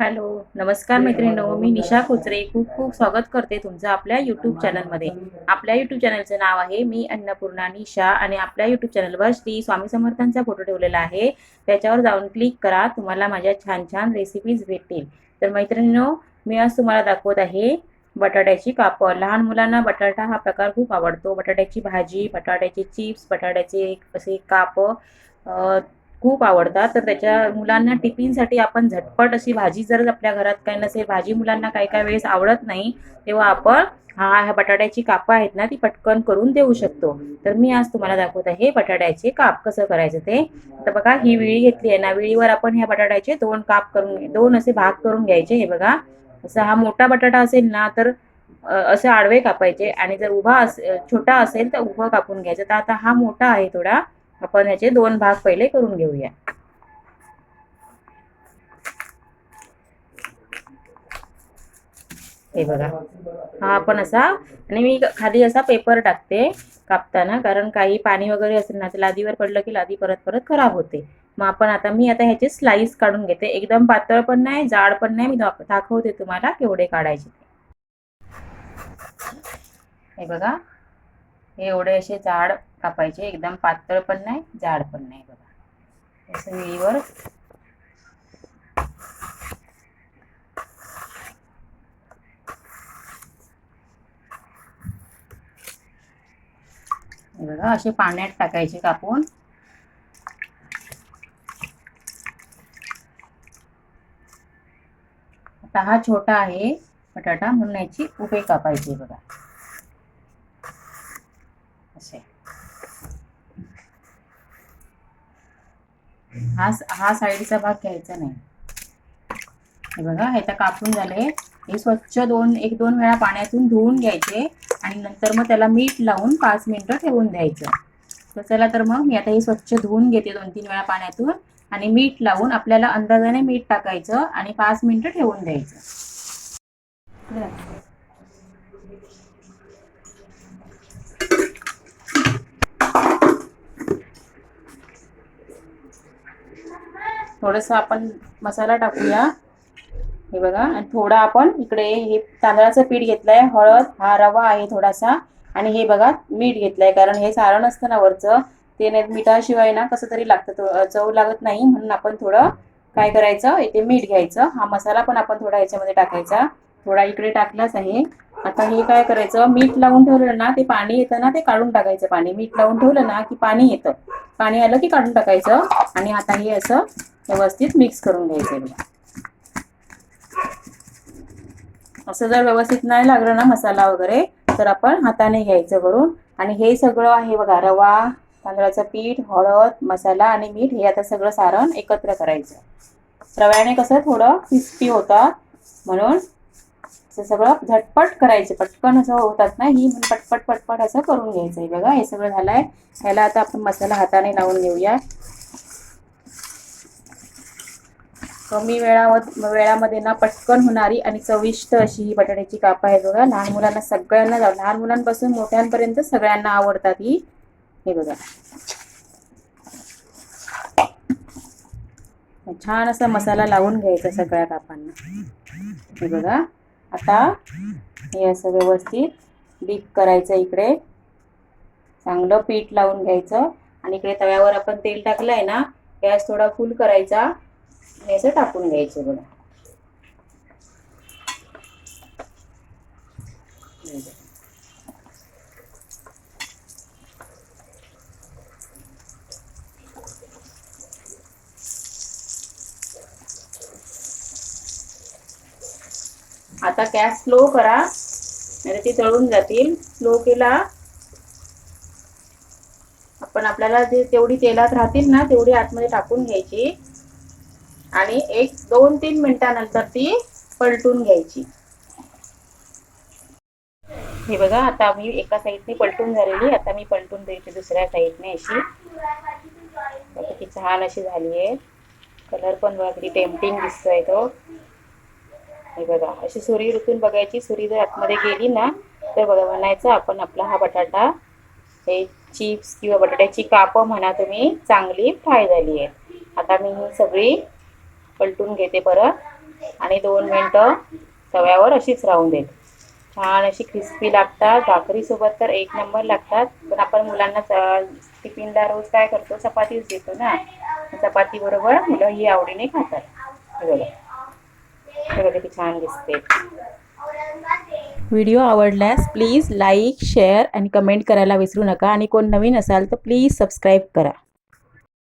Hello नमस्कार मैत्रिणींनो मी निशा कोचरे खूप खूप स्वागत करते तुमचं आपल्या यूट्यूब चॅनलमध्ये आपल्या यूट्यूब चॅनलचं नाव आहे मी अन्नपूर्णा निशा आणि आपल्या यूट्यूब चॅनलवर श्री स्वामी समर्थांचा फोटो ठेवलेला आहे. त्याच्यावर जाऊन क्लिक करा तुम्हाला माझ्या छान छान रेसिपीज भेटतील. तर मैत्रिणींनो मी आज तुम्हाला दाखवत आहे बटाट्याची कापं लहान मुलांना बटाटा हा प्रकार खूप आवडतो. बटाट्याची भाजी बटाट्याचे चिप्स बटाट्याचे असे कापं खूप आवडतात. तर त्याच्या मुलांना टिफिनसाठी आपण झटपट अशी भाजी जर आपल्या घरात काही नसेल भाजी मुलांना काही काही वेळेस आवडत नाही तेव्हा आपण हा ह्या बटाट्याची कापं आहेत ना ती पटकन करून देऊ शकतो. तर मी आज तुम्हाला दाखवत आहे बटाट्याचे काप कसं करायचं ते. तर बघा ही विळी घेतली आहे ना विळीवर आपण ह्या बटाट्याचे दोन काप करून दोन असे भाग करून घ्यायचे हे बघा. असं हा मोठा बटाटा असेल ना तर असे आडवे कापायचे आणि जर उभा अस छोटा असेल तर उभं कापून घ्यायचं. तर आता हा मोठा आहे थोडा. आपण ह्याचे दोन भाग पहिले करून घेऊया. हे बघा. हा आपण असा आणि मी खाली असा पेपर टाकते कापताना कारण काही पाणी वगैरे असेल ना तर लादीवर पडलं की लादी परत परत खराब होते. मग आपण आता मी आता ह्याचे स्लाइस काढून घेते. एकदम पातळ पण नाही जाड पण नाही. मी दाखवते तुम्हाला केवढे काढायचे ते. हे बघा. हे एवढे असे जाड कापायचे एकदम पातळ पण नाही जाड पण नाही बघा. असं वेळीवर बघा असे पाण्यात टाकायचे कापून. आता हा छोटा आहे बटाटा म्हणून याची उभे कापायचे बघा. असे. हा हा साईडचा भाग घ्यायचा नाही. हे बघा हे तर कापून झाले. हे स्वच्छ दोन एक दोन वेळा पाण्यातून धुवून घ्यायचे आणि नंतर मग त्याला मीठ लावून पाच मिनिटं ठेवून द्यायचं. तर चला तर मग मी आता हे स्वच्छ धुवून घेते दोन तीन वेळा पाण्यातून आणि मीठ लावून आपल्याला अंदाजाने मीठ टाकायचं आणि पाच मिनिटं ठेवून द्यायचं. थोडंसं आपण मसाला टाकूया. हे बघा आणि थोडा आपण इकडे हे तांदळाचं पीठ घेतलंय हळद हा रवा आहे थोडासा आणि हे बघा मीठ घेतलंय कारण हे सारण असतं ना वरचं ते नाही मिठाशिवाय ना कसं तरी लागतं चव लागत नाही म्हणून आपण थोडं काय करायचं इथे मीठ घ्यायचं हा मसाला पण आपण थोडा याच्यामध्ये टाकायचा थोडा इकडे टाकलाच आहे. आता हे काय करायचं मीठ लावून ठेवलं ना ते पाणी येतं ना ते काढून टाकायचं पाणी मीठ लावून ठेवलं ना की पाणी येतं. पाणी आलं की काढून टाकायचं आणि आता हे असं व्यवस्थित मिक्स करून घ्यायचं असं जर व्यवस्थित नाही लागलं ना मसाला वगैरे तर आपण हाताने घ्यायचं करून आणि हे सगळं आहे बघा रवा तांदळाचं पीठ हळद मसाला आणि मीठ हे आता सगळं सारण एकत्र करायचं. रव्याने कसं थोडं क्रिस्पी होतात म्हणून सगळं झटपट करायचं. पटकन असं होतात ना ही म्हणून पटपट पटपट असं करून घ्यायचं आहे बघा. हे सगळं झालंय. ह्याला आता आपण मसाला हाताने लावून घेऊया. कमी वेळा वेळामध्ये ना पटकन होणारी आणि चविष्ट अशी ही बटाट्याची काप आहे बघा. लहान मुलांना सगळ्यांना लहान मुलांपासून मोठ्यांपर्यंत सगळ्यांना आवडतात ही. हे बघा. छान असा मसाला लावून घ्यायचा सगळ्या कापांना. हे बघा. आता हे असं व्यवस्थित डीप करायचं इकडे. चांगलं पीठ लावून घ्यायचं. आणि इकडे तव्यावर आपण तेल टाकलंय ना गॅस थोडा फुल करायचा. आणि असं टाकून घ्यायचं बघा. आता गॅस स्लो करा नाही ती तळून जातील. स्लो केला आपण आपल्याला जे तेवढी तेलात राहतील ना तेवढी आतमध्ये टाकून घ्यायची. आणि एक दोन तीन मिनिटानंतर ती पलटून घ्यायची. हे बघा आता मी एका साईडने पलटून झालेली आता मी पलटून द्यायची दुसऱ्या साईडने अशी. किती छान अशी झाली आहे. कलर पण बघा किती टेम्पटिंग दिसतोय तो. हे बघा अशी सुरी रुतून बघायची सुरी जर आतमध्ये गेली ना तर बघा म्हणायचं आपण आपला हा बटाटा हे चिप्स किंवा बटाट्याची कापं म्हणा तुम्ही चांगली फ्राय झाली आहे. आता मी ही सगळी पलटून घेते परत. आणि दोन मिनटं तव्यावर अशीच राहून देत. छान अशी क्रिस्पी लागतात. भाकरीसोबत तर एक नंबर लागतात. पण आपण मुलांना च- टिफिनला रोज काय करतो? चपातीच देतो ना. चपाती बरोबर मुलं ही आवडीने खातात. बघा. हे बघा किती छान दिसते. व्हिडिओ आवडल्यास प्लीज लाईक शेअर आणि कमेंट करायला विसरू नका. आणि कोण नवीन असाल तर प्लीज सबस्क्राईब करा.